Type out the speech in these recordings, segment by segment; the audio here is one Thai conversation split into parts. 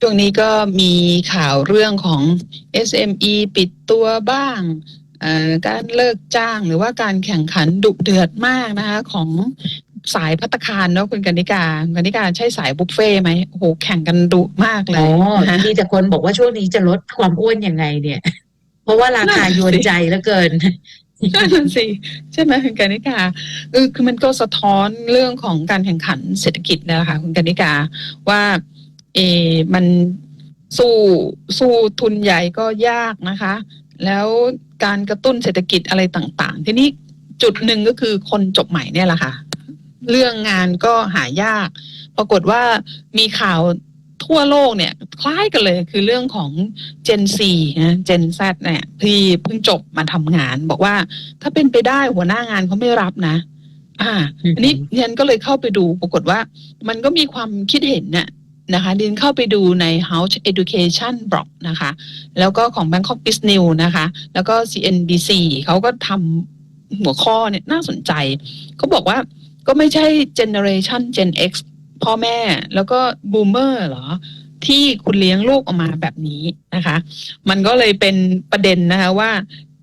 ช่วงนี้ก็มีข่าวเรื่องของ SME ปิดตัวบ้างเอ่อการเลิกจ้างหรือว่าการแข่งขันดุเดือดมากนะคะของสายพัตตาคารเนาะคุณกนิกาคุณกนิกาใช่สายบุฟเฟ่ต์ไหมโอ้โหแข่งกันดุมากเลอ๋ยอนะคะมีแต่คนบอกว่าช่วงนี้จะลดความอ้วนยังไงเนี่ย เพราะว่าราคานั่นสิยวนใจเหลือเกินนั่นนะสิใช่ไหมคุณกนิกาเออคือมันก็สะท้อนเรื่องของการแข่งขันเศรษฐกิจนะคะคุณกนิกาว่า เออมันสู้สู้ทุนใหญ่ก็ยากนะคะ แล้วการกระตุ้นเศรษฐกิจอะไรต่าง ๆ ทีนี้จุดหนึ่งก็คือคนจบใหม่เนี่ยแหละค่ะ เรื่องงานก็หายาก ปรากฏว่ามีข่าวทั่วโลกเนี่ย คล้ายกันเลยคือเรื่องของ Gen Z นะ Gen Z เนี่ยที่เพิ่งจบมาทำงาน บอกว่าถ้าเป็นไปได้หัวหน้างานเขาไม่รับนะ อ่าอืมอันนี้เรียนก็เลยเข้าไปดูปรากฏว่า มันก็มีความคิดเห็นเนี่ย นะคะเรียนเข้าไปดูใน House Education Blog นะคะ แล้วก็ของ Bangkok Business News นะคะ แล้วก็ CNBC เขาก็ทำหัวข้อเนี่ยน่าสนใจ เขาบอกว่าก็ไม่ใช่ Generation Gen X พ่อแม่แล้วก็ Boomer เหรอ ที่คุณเลี้ยงลูกออกมาแบบนี้นะคะ มันก็เลยเป็นประเด็นนะคะว่า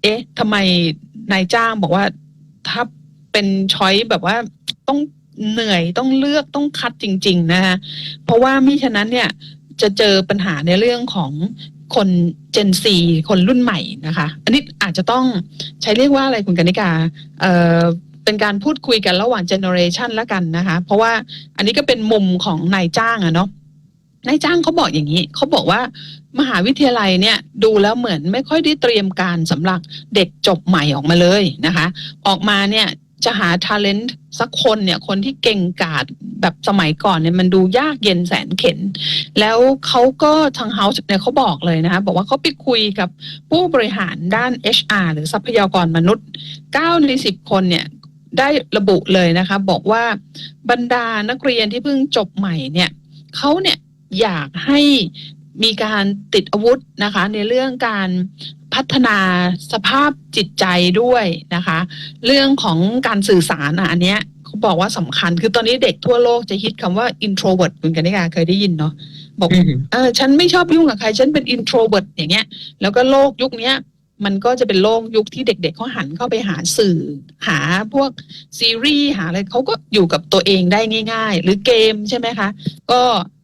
เอ๊ะทำไมนายจ้างบอกว่าถ้าเป็นช้อยแบบว่าต้อง เหนื่อยต้องเลือกต้องคัดจริง ๆ นะคะเพราะว่ามิฉะนั้นเนี่ยจะเจอปัญหาในเรื่องของคนเจนซีคนรุ่นใหม่นะคะ อันนี้อาจจะต้องใช้เรียกว่าอะไรคุณกนิกาเอ่อเป็นการพูดคุยกันระหว่างเจเนอเรชันล้วกันนะคะ เพราะว่าอันนี้ก็เป็นมุมของนายจ้างอะเนาะนายจ้างเขาบอกอย่างนี้เขาบอกว่ามหาวิทยาลัยเนี่ยดูแล้วเหมือนไม่ค่อยได้เตรียมการสำหรับเด็กจบใหม่ออกมาเลยนะคะ ออกมาเนี่ย จะหา talent สักคนเนี่ยคนที่เก่งกาจแบบสมัยก่อนเนี่ยมันดูยากเย็นแสนเข็น แล้วเขาก็ทางเฮาส์เนี่ยเขาบอกเลยนะคะบอกว่าเขาไปคุยกับผู้บริหารด้าน HR หรือทรัพยากรมนุษย์ 9 ใน 10 คนเนี่ยได้ระบุเลยนะคะบอกว่าบรรดานักเรียนที่เพิ่งจบใหม่เนี่ยเขาเนี่ยอยากให้มีการติดอาวุธนะคะในเรื่องการ พัฒนาสภาพจิตใจด้วยนะคะ เรื่องของการสื่อสารอะอันเนี้ยเขาบอกว่าสำคัญ คือตอนนี้เด็กทั่วโลกจะฮิตคำว่า introvert คุณกันนิกาเคยได้ยินเนาะบอกอืมเออฉันไม่ชอบยุ่งกับใคร ฉันเป็น introvert อย่างเงี้ย แล้วก็โลกยุคเนี้ยมันก็จะเป็นโลกยุคที่เด็ก ๆเขาหันเข้าไปหาสื่อ หาพวกซีรีส์หาอะไรเขาก็อยู่กับตัวเองได้ง่าย ๆ หรือเกมใช่ไหมคะ ก็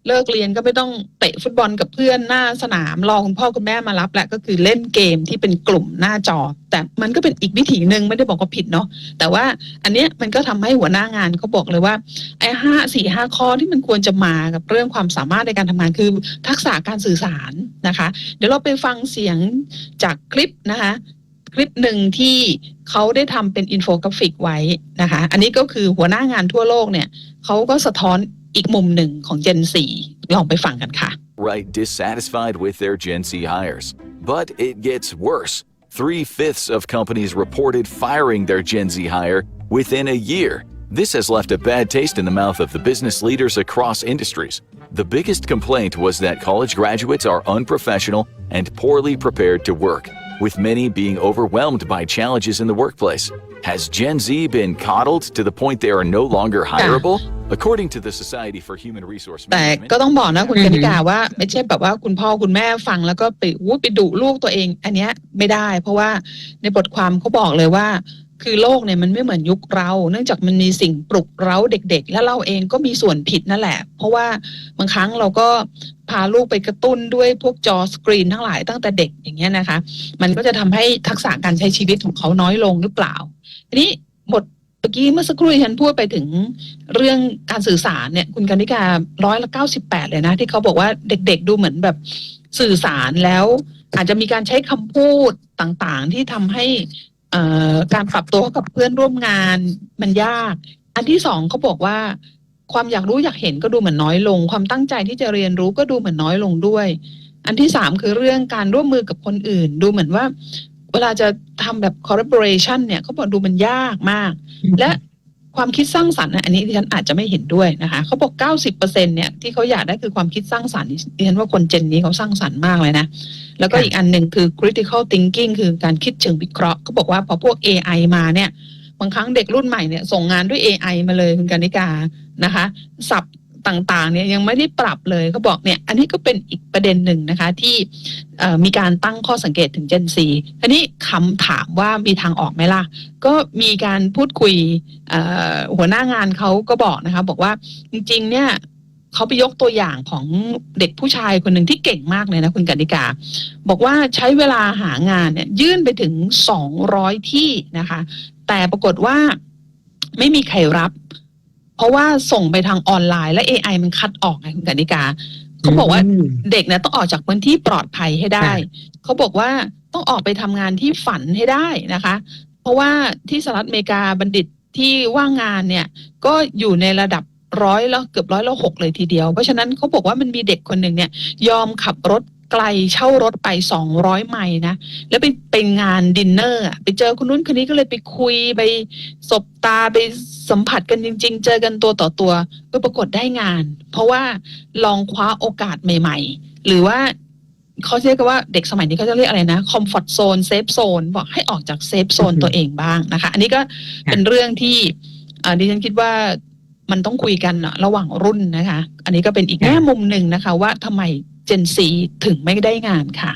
เลิกเรียนก็ไม่ต้องเตะฟุตบอลกับเพื่อนหน้าสนามรอคุณพ่อคุณแม่มารับแหละก็คือเล่นเกมที่เป็นกลุ่มหน้าจอ แต่มันก็เป็นอีกวิถีหนึ่งไม่ได้บอกว่าผิดเนาะแต่ว่าอันเนี้ยมันก็ทำให้หัวหน้างานเขาบอกเลยว่าไอ้ห้าสี่ห้าข้อที่มันควรจะมากับเรื่องความสามารถในการทำงานคือทักษะการสื่อสารนะคะ เดี๋ยวเราไปฟังเสียงจากคลิปนะคะคลิปหนึ่งที่เขาได้ทำเป็นอินโฟกราฟิกไว้นะคะ อันนี้ก็คือหัวหน้างานทั่วโลกเนี่ยเขาก็สะท้อน อีกมุมหนึ่งของ Gen 4 ลองไปฟังกันค่ะ right dissatisfied with their Gen Z hires. But it gets worse. Three fifths of companies reported firing their Gen Z hire within a year. This has left a bad taste in the mouth of the business leaders across industries. The biggest complaint was that college graduates are unprofessional and poorly prepared to work, With many being overwhelmed by challenges in the workplace. Has Gen Z been coddled to the point they are no longer hireable? According to the Society for Human Resource แต่ Management, ก็ต้องบอกนะคุณอืกอฮึนิกาว่าไม่ใช่แบบว่าคุณพ่อคุณแม่ฟังแล้วก็ไปอู้ไปดุลูกตัวเอง อันเนี้ยไม่ได้ เพราะว่าในบทความเขาบอกเลยว่า คือโลกเนี่ยมันไม่เหมือนยุคเรา เนื่องจากมันมีสิ่งปลุกเร้าเด็ก ๆ แล้วเราเองก็มีส่วนผิดนั่นแหละ เพราะว่าบางครั้งเราก็พาลูกไปกระตุ้นด้วยพวกจอสกรีนทั้งหลายตั้งแต่เด็กอย่างเงี้ยนะคะ มันก็จะทำให้ทักษะการใช้ชีวิตของเขาน้อยลงหรือเปล่า ทีนี้บทเมื่อกี้เมื่อสักครู่ที่ฉันพูดไปถึงเรื่องการสื่อสารเนี่ย คุณกนิการ้อยละเก้าสิบแปดเลยนะ ที่เขาบอกว่าเด็ก ๆ ดูเหมือนแบบสื่อสารแล้ว อาจจะมีการใช้คำพูดต่างๆ ที่ทำให้ การปรับตัวกับเพื่อนร่วมงานมันยาก อันที่สองเขาบอกว่า ความอยากรู้อยากเห็นก็ดูเหมือนน้อยลง ความตั้งใจที่จะเรียนรู้ก็ดูเหมือนน้อยลงด้วย อันที่สามคือเรื่องการร่วมมือกับคนอื่น ดูเหมือนว่า เวลาจะทำแบบ collaboration เนี่ยเขาบอกดูมันยากมาก และ ความคิดสร้างสรรค์นะอันนี้ดิฉันอาจจะไม่เห็นด้วยนะคะเขาบอก 90%เนี่ยที่เขาอยากได้คือความคิดสร้างสรรค์ดิฉันว่าคนเจนนี้เขาสร้างสรรค์มากเลยนะ แล้วก็ค่ะอีกอันหนึ่งคือ critical thinking คือการคิดเชิงวิเคราะห์เขาบอกว่าพอพวก AI มาเนี่ยบางครั้งเด็กรุ่นใหม่เนี่ยส่งงานด้วย AI มาเลยคุณกานิกานะคะสับ ต่างๆเนี่ยยังไม่ได้ปรับเลยเขาบอกเนี่ย อันนี้ก็เป็นอีกประเด็นหนึ่งนะคะ ที่มีการตั้งข้อสังเกตถึง Gen Z อันนี้คำถามว่ามีทางออกไหมล่ะ ก็มีการพูดคุยหัวหน้างานเขาก็บอกนะคะ บอกว่าจริง ๆ เนี่ยเขาไปยกตัวอย่างของเด็กผู้ชายคนหนึ่งที่เก่งมากเลยนะคุณกนิกา บอกว่าใช้เวลาหางานเนี่ยยื่นไปถึงสองร้อยที่นะคะ แต่ปรากฏว่าไม่มีใครรับ เพราะว่าส่งไปทางออนไลน์และ AI มันคัดออกไงคุณกนิกาเขาบอกว่ามเด็กเนี่ยต้องออกจากพื้นที่ปลอดภัยให้ได้ค่ะเขาบอกว่าต้องออกไปทำงานที่ฝันให้ได้นะคะ เพราะว่าที่สหรัฐอเมริกาบัณฑิตที่ว่างงานเนี่ย ก็อยู่ในระดับร้อยแล้วเกือบร้อยละหกเลยทีเดียว เพราะฉะนั้นเขาบอกว่ามันมีเด็กคนหนึ่งเนี่ย ยอมขับรถ ไกลเช่ารถไปสองร้อยไมล์นะ แล้วไปเป็นงานดินเนอร์อะไปเจอคนนู้นคนนี้ก็เลยไปคุยไปสบตาไปสัมผัสกันจริง ๆ เจอกันตัวต่อตัวก็ปรากฏได้งาน เพราะว่าลองคว้าโอกาสใหม่ ๆ หรือว่าเขาเรียกกันว่าเด็กสมัยนี้เขาจะเรียกอะไรนะคอมฟอร์ z โซนเซฟโซนบอกให้ออกจากเซฟโซนอือฮึตัวเองบ้างนะคะ อันนี้ก็เป็นเรื่องที่อ่าดิฉันคิดว่ามันต้องคุยกันอะระหว่างรุ่นนะคะ อันนี้ก็เป็นอีกแง่มุมหนึ่งนะคะ ว่าทำไม เจนซีถึงไม่ได้งานค่ะ